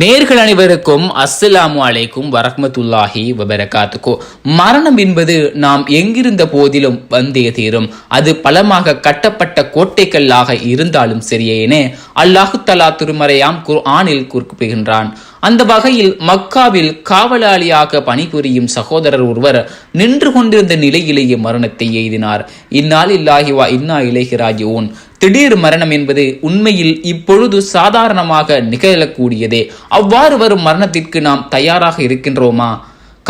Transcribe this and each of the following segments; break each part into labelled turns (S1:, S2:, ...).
S1: நேர்கள் அனைவருக்கும் அஸ்ஸலாமு அலைக்கும் வரஹமத்துல்லாஹி வபரகாத்துக்கோ மரணம் என்பது நாம் எங்கிருந்த போதிலும் வந்தே தீரும். அது பலமாக கட்டப்பட்ட கோட்டைக்கல்லாக இருந்தாலும் சரியேனே. அல்லாஹு தலா திருமறையாம் குர்ஆனில் குறிப்பிடுகின்றான் அந்த வகையில் மக்காவில் காவலாளியாக பணிபுரியும் சகோதரர் ஒருவர் நின்று கொண்டிருந்த நிலையிலேயே மரணத்தை எய்தினார். இந்நாள் இல்லாகிவா இன்னா இலைஹி திடீர் மரணம் என்பது உண்மையில் இப்பொழுது சாதாரணமாக நிகழக்கூடியதே. அவ்வாறு வரும் மரணத்திற்கு நாம் தயாராக இருக்கின்றோமா?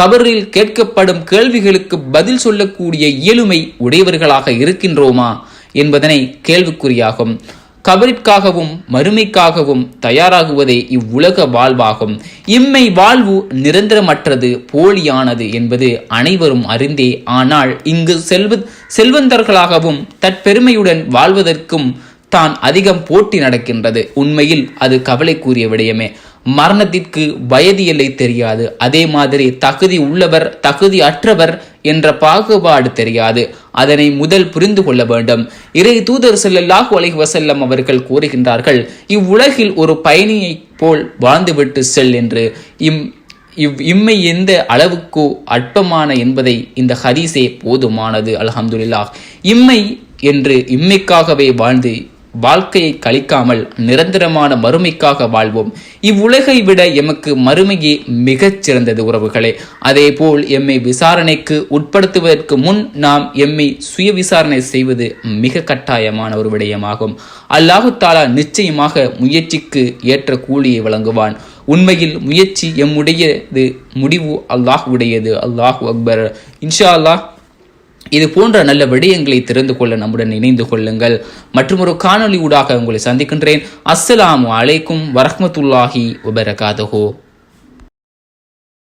S1: கபரில் கேட்கப்படும் கேள்விகளுக்கு பதில் சொல்லக்கூடிய இயலுமை உடையவர்களாக இருக்கின்றோமா? என்பதனை கேள்விக்குறியாகும். கபரிற்காகவும் மறுமைக்காகவும் தயாராகுவதே இவ்வுலக வாழ்வாகும். இம்மை வாழ்வு நிரந்தரமற்றது போலியானது என்பது அனைவரும் அறிந்தே. ஆனால் இங்கு செல்வ செல்வந்தர்களாகவும் தற்பெருமையுடன் வாழ்வதற்கும் தான் அதிகம் போட்டி நடக்கின்றது. உண்மையில் அது கவலைக்குரிய விடயமே. மரணத்திற்கு வயது எல்லை தெரியாது. அதே மாதிரி தகுதி உள்ளவர் தகுதி அற்றவர் என்ற பாகுபாடு தெரியாது. அதனை முதல் புரிந்து கொள்ள வேண்டும். இறை தூதர் ஸல்லல்லாஹு அலைஹி வசல்லம் அவர்கள் கூறுகின்றார்கள் இவ்வுலகில் ஒரு பயணியைப் போல் வாழ்ந்துவிட்டு செல் என்று. இம் இவ் இம்மை எந்த அளவுக்கு அற்பமான என்பதை இந்த ஹதீஸே போதுமானது. அலஹம்துல்லா இம்மை என்று இம்மைக்காகவே வாழ்ந்து வாழ்க்கையை கழிக்காமல் நிரந்தரமான மறுமைக்காக வாழ்வோம். இவ்வுலகை விட எமக்கு மறுமையே மிகச் சிறந்தது உறவுகளே. அதேபோல் எம்மை விசாரணைக்கு உட்படுத்துவதற்கு முன் நாம் எம்மை சுய விசாரணை செய்வது மிக கட்டாயமான ஒரு விடயமாகும். அல்லாஹு தாலா நிச்சயமாக முயற்சிக்கு ஏற்ற கூலியை வழங்குவான். உண்மையில் முயற்சி எம்முடையது முடிவு அல்லாஹ் உடையது அல்லாஹ் அக்பர். இன்ஷா அல்லாஹ் இது போன்ற நல்ல விடயங்களை தெரிந்து கொள்ள நம்முடன் இணைந்து கொள்ளுங்கள். மற்றும் ஒரு காணொளி ஊடாக உங்களை சந்திக்கின்றேன். அஸ்ஸலாமு அலைக்கும் வரஹமத்துல்லாஹி உபரகாதஹோ